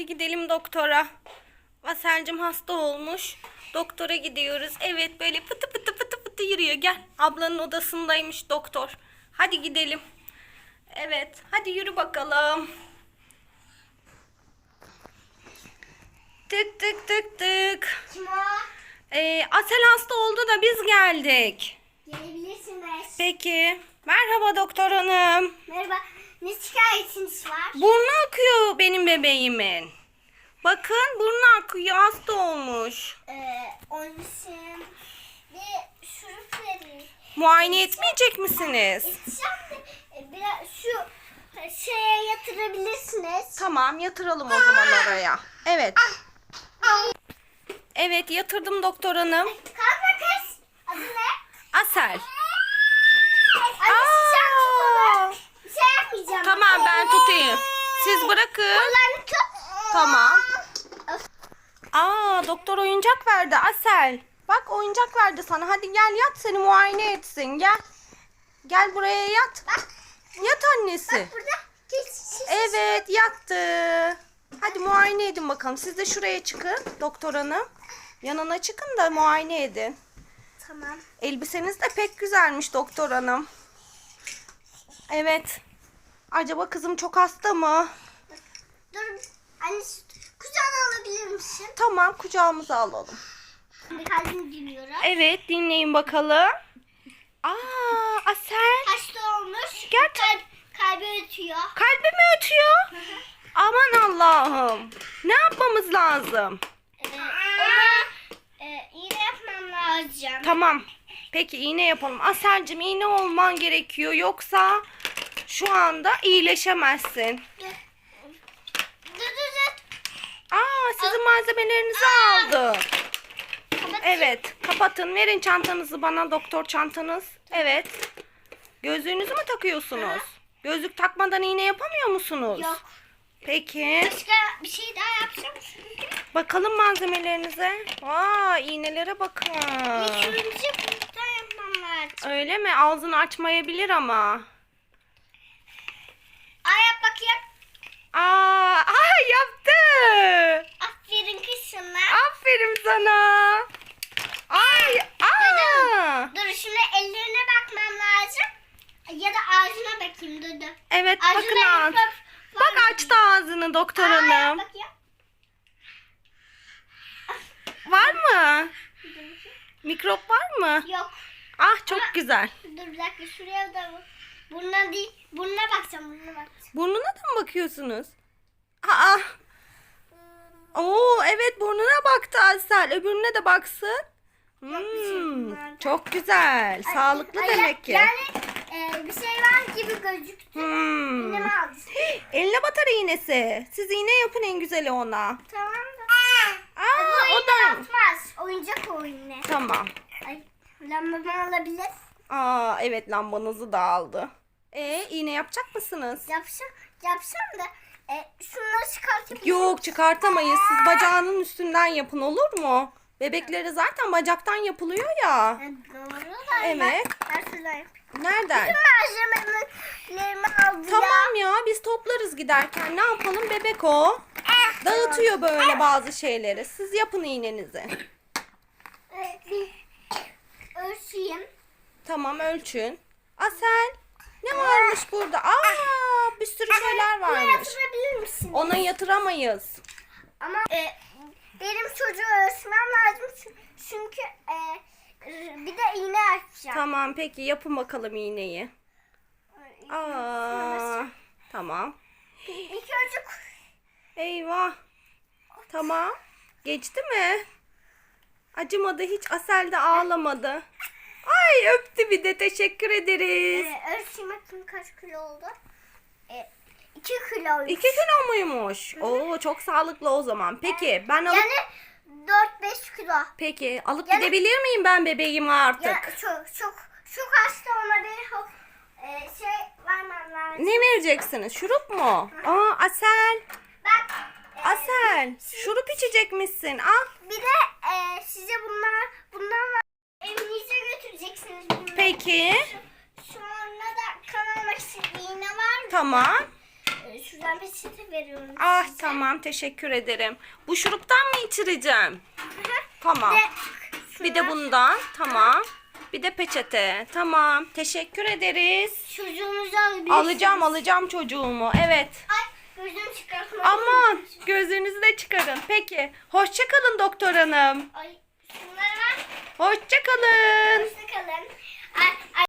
Hadi gidelim doktora. Aselcim hasta olmuş. Doktora gidiyoruz. Evet böyle pıtı pıtı pıtı pıtı yürüyor. Gel. Ablanın odasındaymış doktor. Hadi gidelim. Evet. Hadi yürü bakalım. Tık tık tık tık. Ee, Asel hasta oldu da biz geldik. Gelebilirsiniz. Peki. Merhaba doktor hanım. Merhaba. Ne şikayetiniz var? Burnu akıyor benim bebeğimin. Bakın burnu akıyor hasta olmuş. Ee, onun için bir şurup verin. Muayene etmeyecek misiniz? İçeceğim de e, biraz şu şeye yatırabilirsiniz. Tamam yatıralım o zaman oraya. Evet. Evet yatırdım doktor hanım. Kalkma kız. Adı ne? Asel. Anne sıcak tut Aa! onu. Bir şey yapmayacağım. Tamam ben tutayım. Siz bırakın. Kollarını tut. Tamam. Aa doktor oyuncak verdi Asel. Bak oyuncak verdi sana. Hadi gel yat seni muayene etsin. Gel. Gel buraya yat. Bak. Yat annesi. Burada. Evet yattı. Hadi muayene edin bakalım. Siz de şuraya çıkın doktor hanım. Yanına çıkın da muayene edin. Tamam. Elbiseniz de pek güzelmiş doktor hanım. Evet. Acaba kızım çok hasta mı? Dur. Anne kucağına alabilir misin? Tamam kucağımıza alalım. Bir kalbimi dinliyorum. Evet dinleyin bakalım. Aa Asel. Hasta olmuş. Gel. Kalp, kalbi ötüyor. Kalbi mi ötüyor? Aman Allah'ım. Ne yapmamız lazım? Ona e, iğne yapmam lazım. Tamam. Peki iğne yapalım. Aselcim iğne olman gerekiyor. Yoksa şu anda iyileşemezsin. Aa sizin malzemelerinizi aldı. Evet. Kapatın. Verin çantanızı bana doktor çantanız. Evet. Gözlüğünüzü mü takıyorsunuz? Gözlük takmadan iğne yapamıyor musunuz? Yok. Peki. Başka bir şey daha yapacağım. Bakalım malzemelerinize. Aa iğnelere bakın. Buradan yapmam lazım. Öyle mi? Ağzını açmayabilir ama. Ay yap bakayım. Aa, aa yaptı. Aferin kız sana. Aferin sana. Ay, aa. Dur şimdi ellerine bakmam lazım. Ya da ağzına bakayım dur Ağzına bakın ağız. yapıp- Bak açtı ağzını doktor Aa, yap hanım. Var mı? Mikrop var mı? Yok. Ah çok güzel. Dur bir dakika şuraya da bak. Burnuna değil. Burnuna bakacağım burnuna bakacağım. Burnuna da mı bakıyorsunuz? Aa. Oo evet burnuna baktı Asel. Öbürüne de baksın. şey Hmm, çok güzel. Sağlıklı Ay, demek ki. Yani e, bir şey var gibi gözüktü. Hmm. İğnemi aldı. Eline batar iğnesi. Siz iğne yapın en güzeli ona. Tamam da. Aa, bu o da. atmaz. Oyuncak o iğne. Tamam. Ay, lambamı alabilir. Aa evet lambanızı da aldı. E iğne yapacak mısınız? Yapsam, yapsam da e, şunları çıkartayım. Yok çıkartamayız. Siz bacağının üstünden yapın olur mu? Bebekleri zaten bacaktan yapılıyor ya. E, Doğru da Evet. Ben, ben şuradan yapayım. Nereden? Malzemelerimi aldı. Tamam ya biz toplarız giderken. Ne yapalım bebek o. Dağıtıyor böyle bazı şeyleri. Siz yapın iğnenizi. E, Ölçeyim. Tamam ölçün. Asel ne varmış burada? Aa bir sürü şeyler Bunu varmış. yatırabilir misin? Ona yatıramayız. Ama e, benim çocuğu ölçmem lazım çü- çünkü e, bir de iğne açacağım. Tamam peki yapın bakalım iğneyi. Aa. Aa, tamam. İlk önce Eyvah. Tamam. Geçti mi? Acımadı hiç. Asel de ağlamadı. Ay öptü bir de teşekkür ederiz. e, ölçeyim bakayım kaç kilo oldu. E, 2 kilo. İki kilo muymuş? Oo çok sağlıklı o zaman. Peki ben alıp Yani 4-5 kilo. peki alıp Yani- gidebilir miyim ben bebeğimi artık? Ya çok çok çok hasta ona bir e, şey vermem lazım. Ne vereceksiniz? Şurup mu? Aa Asel. Bak e, Asel. Şurup içecekmişsin. Al. bir de e, size bunlar bundan evinize götüreceksiniz bunları. Peki. Sonra da kan almak için iğne var. Tamam. Peçete veriyorum. Ah size. tamam teşekkür ederim. Bu şuruptan mı içireceğim? Tamam. Bir de, Bir de bundan. Tamam. Bir de peçete. Tamam. Teşekkür ederiz. Çocuğunuzu alabilirsiniz. Alacağım alacağım çocuğumu. Evet. Ay gözüm çıkartma. Aman gözlerinizi de çıkarın. Peki. Hoşça kalın doktor hanım. Ay şunları ver. Hoşça kalın. Hoşça kalın. Ay, ay,